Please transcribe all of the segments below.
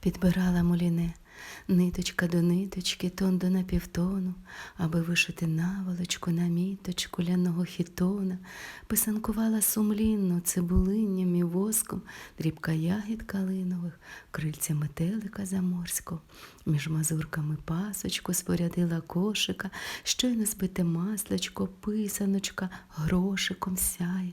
підбирала муліне, ниточка до ниточки, тон до напівтону, аби вишити наволочку на міточку ляного хітона, писанкувала сумлінно цибулинням і воском, дрібка ягід калинових, крильця метелика заморського, між мазурками пасочку спорядила кошика, щойно збите маслечко, писаночка, грошиком сяє.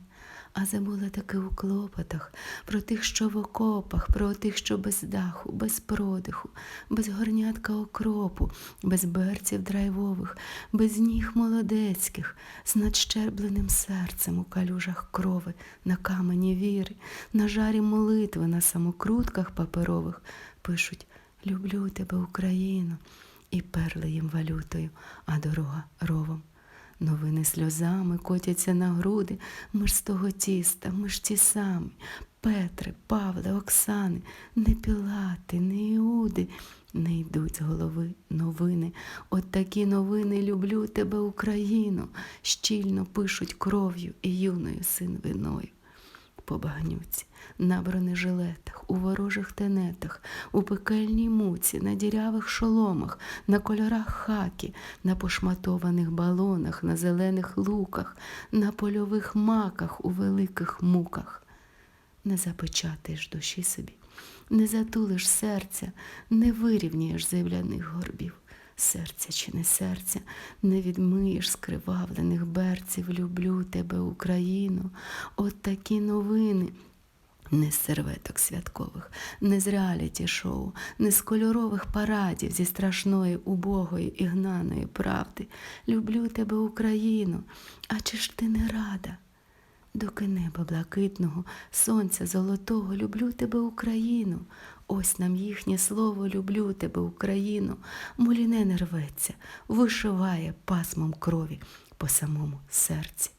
А забула таки у клопотах про тих, що в окопах, про тих, що без даху, без продиху, без горнятка окропу, без берців драйвових, без ніг молодецьких, з надщербленим серцем у калюжах крови, на камені віри, на жарі молитви, на самокрутках паперових пишуть Люблю тебе, Україну, і перли їм валютою, а дорога ровом. Новини сльозами котяться на груди, ми ж з того тіста, ми ж ті самі. Петре, Павле, Оксани, не Пілати, не Іуди, не йдуть з голови новини. От такі новини люблю тебе, Україну, щільно пишуть кров'ю і юною синвиною по багнюці, на бронежилетах, у ворожих тенетах, у пекельній муці, на дірявих шоломах, на кольорах хакі, на пошматованих балонах, на зелених луках, на польових маках у великих муках. Не запечатаєш душі собі, не затулиш серця, не вирівняєш земляних горбів. Серця чи не серця, не відмиєш скривавлених берців, люблю тебе, Україну, от такі новини. Не з серветок святкових, не з реаліті-шоу, не з кольорових парадів зі страшної, убогої і гнаної правди. Люблю тебе, Україну, а чи ж ти не рада? Доки неба блакитного, сонця золотого, люблю тебе, Україну. Ось нам їхнє слово, люблю тебе, Україну. Моліне не рветься, вишиває пасмом крові по самому серці.